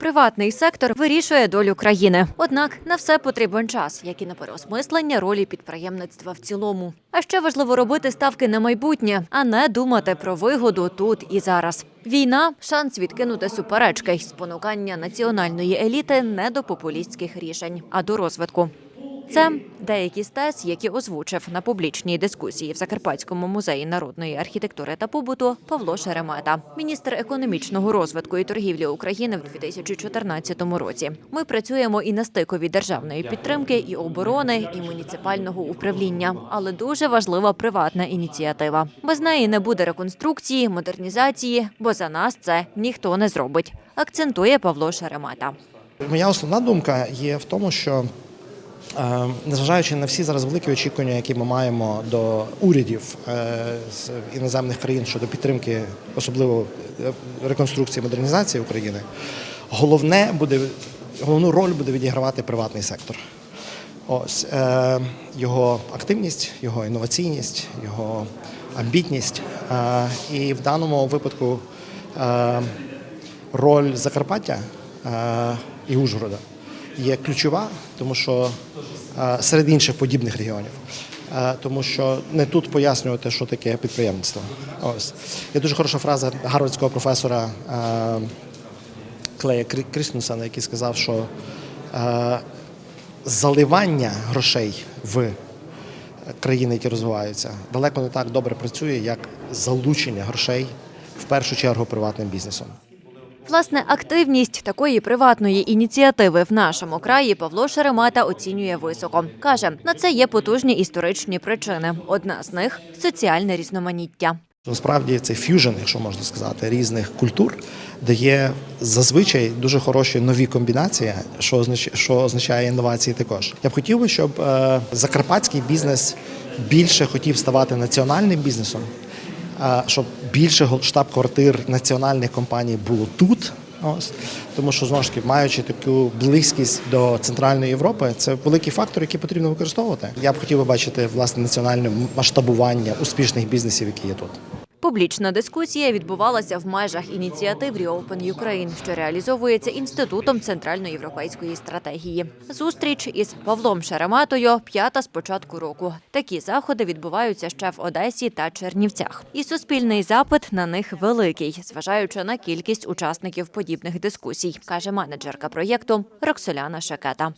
Приватний сектор вирішує долю країни. Однак на все потрібен час, як і на переосмислення ролі підприємництва в цілому. А ще важливо робити ставки на майбутнє, а не думати про вигоду тут і зараз. Війна шанс відкинути суперечки й спонукання національної еліти не до популістських рішень, а до розвитку. Це деякі з тез, які озвучив на публічній дискусії в Закарпатському музеї народної архітектури та побуту Павло Шеремета, міністр економічного розвитку і торгівлі України в 2014 році. Ми працюємо і на стикові державної підтримки, і оборони, і муніципального управління, але дуже важлива приватна ініціатива. Без неї не буде реконструкції, модернізації, бо за нас це ніхто не зробить. Акцентує Павло Шеремета. Моя основна думка є в тому, що незважаючи на всі зараз великі очікування, які ми маємо до урядів е, з іноземних країн щодо підтримки, особливо е, реконструкції модернізації України, головне буде головну роль буде відігравати приватний сектор. Ось е, його активність, його інноваційність, його амбітність. Е, і в даному випадку е, роль Закарпаття е, і Ужгорода є ключова, тому що е, серед інших подібних регіонів. Е, Тому що не тут пояснювати, що таке підприємництво. Ось є дуже хороша фраза гарвардського професора е, Клея Крі- Крістенсена, який сказав, що заливання грошей в країни, які розвиваються, далеко не так добре працює, як залучення грошей в першу чергу приватним бізнесом. Власне, активність такої приватної ініціативи в нашому краї Павло Шеремета оцінює високо. Каже, на це є потужні історичні причини. Одна з них соціальне різноманіття. Насправді це ф'южн, якщо можна сказати, різних культур, дає зазвичай дуже хороші нові комбінації, що означає, що означає інновації також. Я б хотів щоб е, закарпатський бізнес більше хотів ставати національним бізнесом, щоб більше штаб-квартир національних компаній було тут. Ось тому, що знову ж таки, маючи таку близькість до центральної Європи, це великий фактор, який потрібно використовувати. Я б хотів би бачити власне національне масштабування успішних бізнесів, які є тут. Публічна дискусія відбувалася в межах ініціатив Reopen Ukraine, що реалізовується інститутом центральноєвропейської стратегії. Зустріч із Павлом Шерематою п'ята з початку року. Такі заходи відбуваються ще в Одесі та Чернівцях. І суспільний запит на них великий, зважаючи на кількість учасників подібних дискусій, каже менеджерка проєкту Роксоляна Шакета.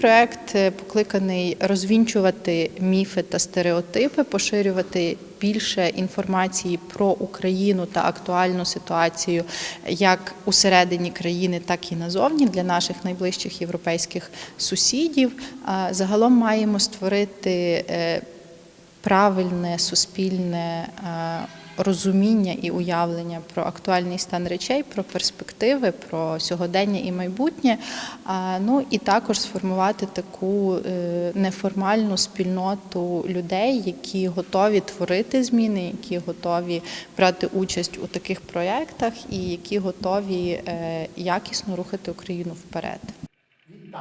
Проект е, покликаний розвінчувати міфи та стереотипи, поширювати більше інформації про Україну та актуальну ситуацію як усередині країни, так і назовні для наших найближчих європейських сусідів. Загалом маємо створити е, правильне суспільне е, розуміння і уявлення про актуальний стан речей, про перспективи, про сьогодення і майбутнє. А, Ну і також сформувати таку е, неформальну спільноту людей, які готові творити зміни, які готові брати участь у таких проєктах і які готові е, якісно рухати Україну вперед.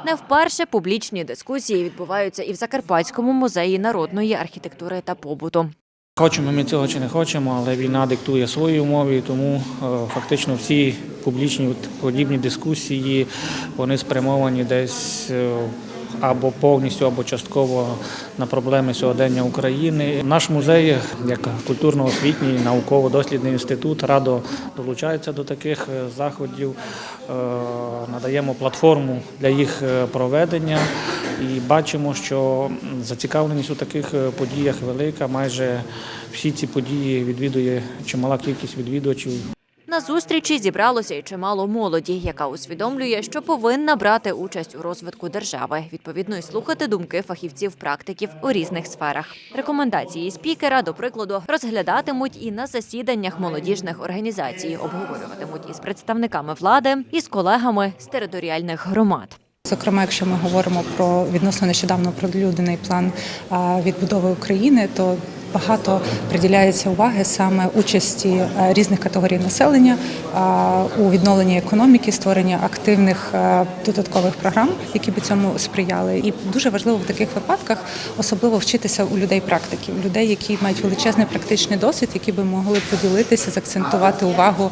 Не вперше публічні дискусії відбуваються і в Закарпатському музеї народної архітектури та побуту. Хочемо ми цього чи не хочемо, але війна диктує свої умови, тому е, фактично всі публічні подібні дискусії вони спрямовані десь е, або повністю, або частково на проблеми сьогодення України. Наш музей, як культурно-освітній науково-дослідний інститут, радо долучається до таких е, заходів, е, надаємо платформу для їх е, проведення. І бачимо, що зацікавленість у таких подіях велика. Майже всі ці події відвідує чимала кількість відвідувачів. На зустрічі зібралося й чимало молоді, яка усвідомлює, що повинна брати участь у розвитку держави, відповідно й слухати думки фахівців-практиків у різних сферах. Рекомендації спікера, до прикладу, розглядатимуть і на засіданнях молодіжних організацій, обговорюватимуть із представниками влади і з колегами з територіальних громад. Зокрема, якщо ми говоримо про відносно нещодавно продолюдений план відбудови України, то багато приділяється уваги саме участі е, різних категорій населення е, у відновленні економіки, створення активних е, додаткових програм, які би цьому сприяли. І дуже важливо в таких випадках особливо вчитися у людей практики, у людей, які мають величезний практичний досвід, які би могли поділитися, закцентувати увагу,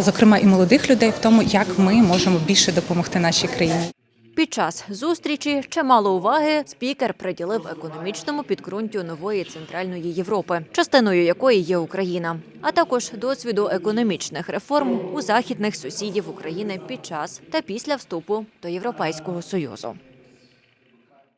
зокрема і молодих людей в тому, як ми можемо більше допомогти нашій країні. Під час зустрічі чимало уваги спікер приділив економічному підґрунтю нової центральної Європи, частиною якої є Україна, а також досвіду економічних реформ у західних сусідів України під час та після вступу до Європейського союзу.